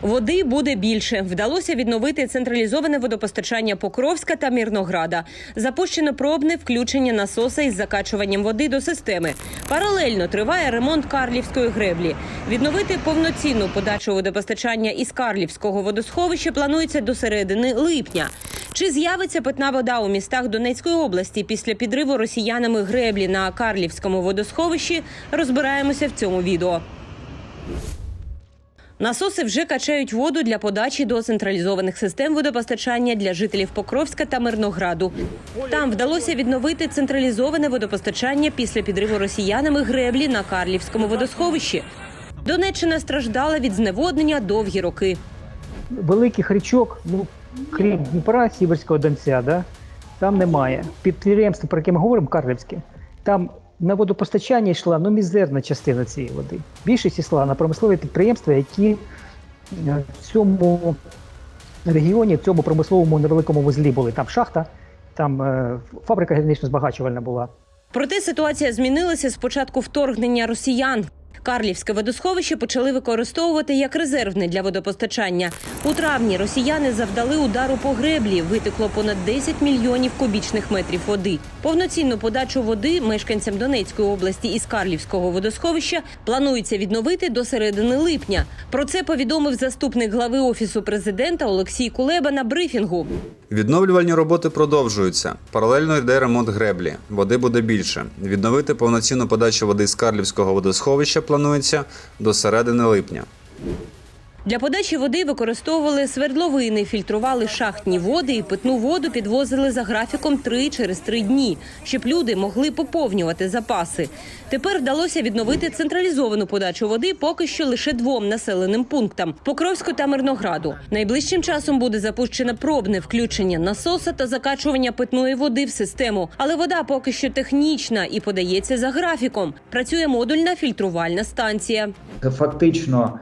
Води буде більше. Вдалося відновити централізоване водопостачання Покровська та Мірнограда. Запущено пробне включення насоса із закачуванням води до системи. Паралельно триває ремонт Карлівської греблі. Відновити повноцінну подачу водопостачання із Карлівського водосховища планується до середини липня. Чи з'явиться питна вода у містах Донецької області після підриву росіянами греблі на Карлівському водосховищі? Розбираємося в цьому відео. Насоси вже качають воду для подачі до централізованих систем водопостачання для жителів Покровська та Мирнограду. Там вдалося відновити централізоване водопостачання після підриву росіянами греблі на Карлівському водосховищі. Донеччина страждала від зневоднення довгі роки. великих річок, ну крім Дніпра, Сіверського Донця, да, там немає. Підприємство, про яке ми говоримо, Карлівське, там на водопостачання йшла ну, мізерна частина цієї води. Більшість йшла на промислові підприємства, які е, в цьому регіоні, в цьому промисловому невеликому вузлі були. Там шахта, там е, фабрика генетично збагачувальна була. Проте ситуація змінилася з початку вторгнення росіян. Карлівське водосховище почали використовувати як резервне для водопостачання. У травні росіяни завдали удару по греблі. Витекло понад 10 мільйонів кубічних метрів води. Повноцінну подачу води мешканцям Донецької області із Карлівського водосховища планується відновити до середини липня. Про це повідомив заступник глави офісу президента Олексій Кулеба на брифінгу. Відновлювальні роботи продовжуються. Паралельно йде ремонт греблі. Води буде більше. Відновити повноцінну подачу води з Карлівського водосховища планується до середини липня. Для подачі води використовували свердловини, фільтрували шахтні води і питну воду підвозили за графіком три через три дні, щоб люди могли поповнювати запаси. Тепер вдалося відновити централізовану подачу води поки що лише двом населеним пунктам Покровську та Мирнограду. Найближчим часом буде запущено пробне включення насоса та закачування питної води в систему. Але вода поки що технічна і подається за графіком. Працює модульна фільтрувальна станція. Фактично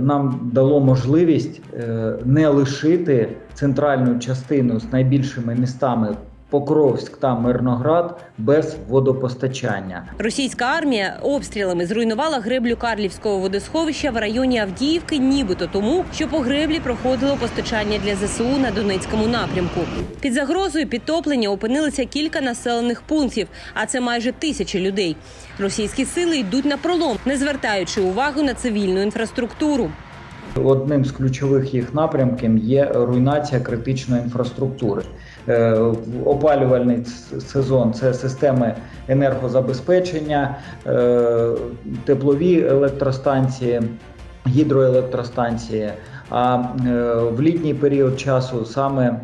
нам дало можливість е, не лишити центральну частину з найбільшими містами Покровськ та Мирноград без водопостачання. Російська армія обстрілами зруйнувала греблю Карлівського водосховища в районі Авдіївки, нібито тому, що по греблі проходило постачання для ЗСУ на Донецькому напрямку. Під загрозою підтоплення опинилися кілька населених пунктів, а це майже тисячі людей. Російські сили йдуть на пролом, не звертаючи увагу на цивільну інфраструктуру. Одним з ключових їх напрямків є руйнація критичної інфраструктури. Е, Опалювальний сезон це системи енергозабезпечення, е, теплові електростанції, гідроелектростанції. А е, в літній період часу саме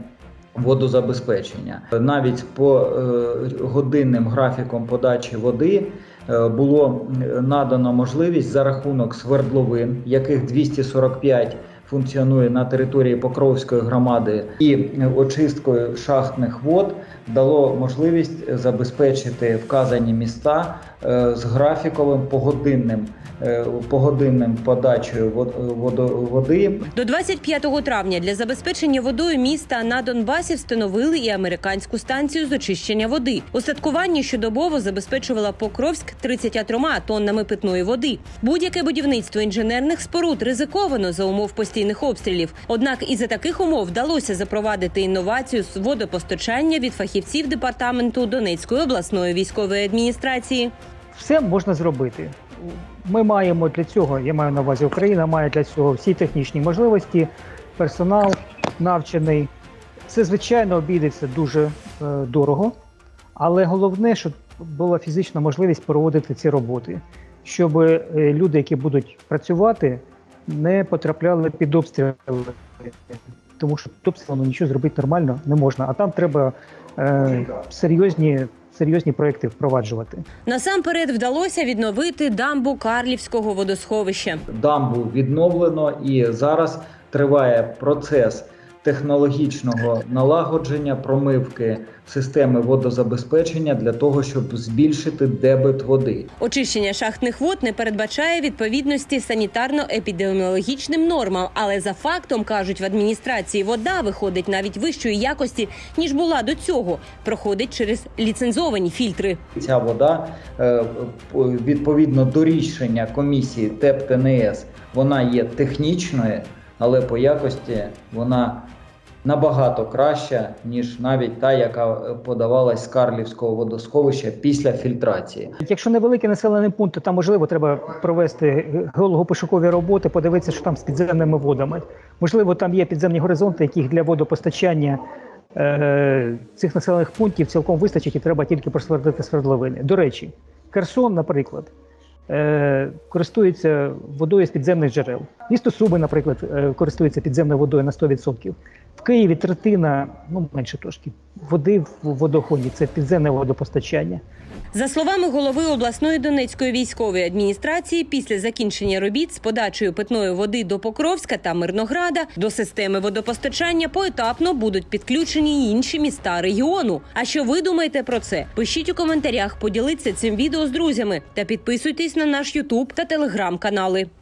водозабезпечення. Навіть по е, годинним графікам подачі води було е, надано можливість за рахунок свердловин, яких 245 функціонує на території Покровської громади, і очисткою шахтних вод дало можливість забезпечити вказані міста е, з графіковим погодинним е, погодинним подачею води До 25 травня для забезпечення водою міста на Донбасі встановили і американську станцію з очищення води. Устаткування щодобово забезпечувала Покровськ 33 тоннами питної води. Будь-яке будівництво інженерних споруд ризиковано за умов постійних обстрілів. Однак і за таких умов вдалося запровадити інновацію з водопостачання від фахівців департаменту Донецької обласної військової адміністрації. Все можна зробити. Ми маємо для цього, я маю на увазі, Україна має для цього всі технічні можливості, персонал навчений. Це, звичайно, обійдеться дуже е, дорого, але головне, щоб була фізична можливість проводити ці роботи, щоб е, люди, які будуть працювати, не потрапляли під обстріли. Тому що під обстрілом нічого зробити нормально не можна, а там треба е, серйозні, серйозні проекти впроваджувати. Насамперед вдалося відновити дамбу Карлівського водосховища. дамбу відновлено і зараз триває процес технологічного налагодження промивки системи водозабезпечення для того, щоб збільшити дебет води. Очищення шахтних вод не передбачає відповідності санітарно-епідеміологічним нормам, але за фактом кажуть в адміністрації, вода виходить навіть вищої якості ніж була до цього. Проходить через ліцензовані фільтри. Ця вода е, відповідно до рішення комісії ТЕП ТНС Вона є технічною, але по якості вона набагато краща, ніж навіть та, яка е, подавалась з Карлівського водосховища після фільтрації. Якщо невеликий населений пункт, то там можливо треба провести геологопошукові роботи, подивитися, що там з підземними водами. Можливо, там є підземні горизонти, яких для водопостачання е, цих населених пунктів цілком вистачить, і треба тільки просвердити свердловини. До речі, Херсон, наприклад, е, користується водою з підземних джерел. Місто Суби, наприклад, е, користується підземною водою на 100%. В Києві третина, ну менше трошки, води в водоході це підземне водопостачання. За словами голови обласної Донецької військової адміністрації, після закінчення робіт з подачею питної води до Покровська та Мирнограда до системи водопостачання поетапно будуть підключені інші міста регіону. А що ви думаєте про це? Пишіть у коментарях, поділіться цим відео з друзями та підписуйтесь на наш Ютуб та телеграм канали.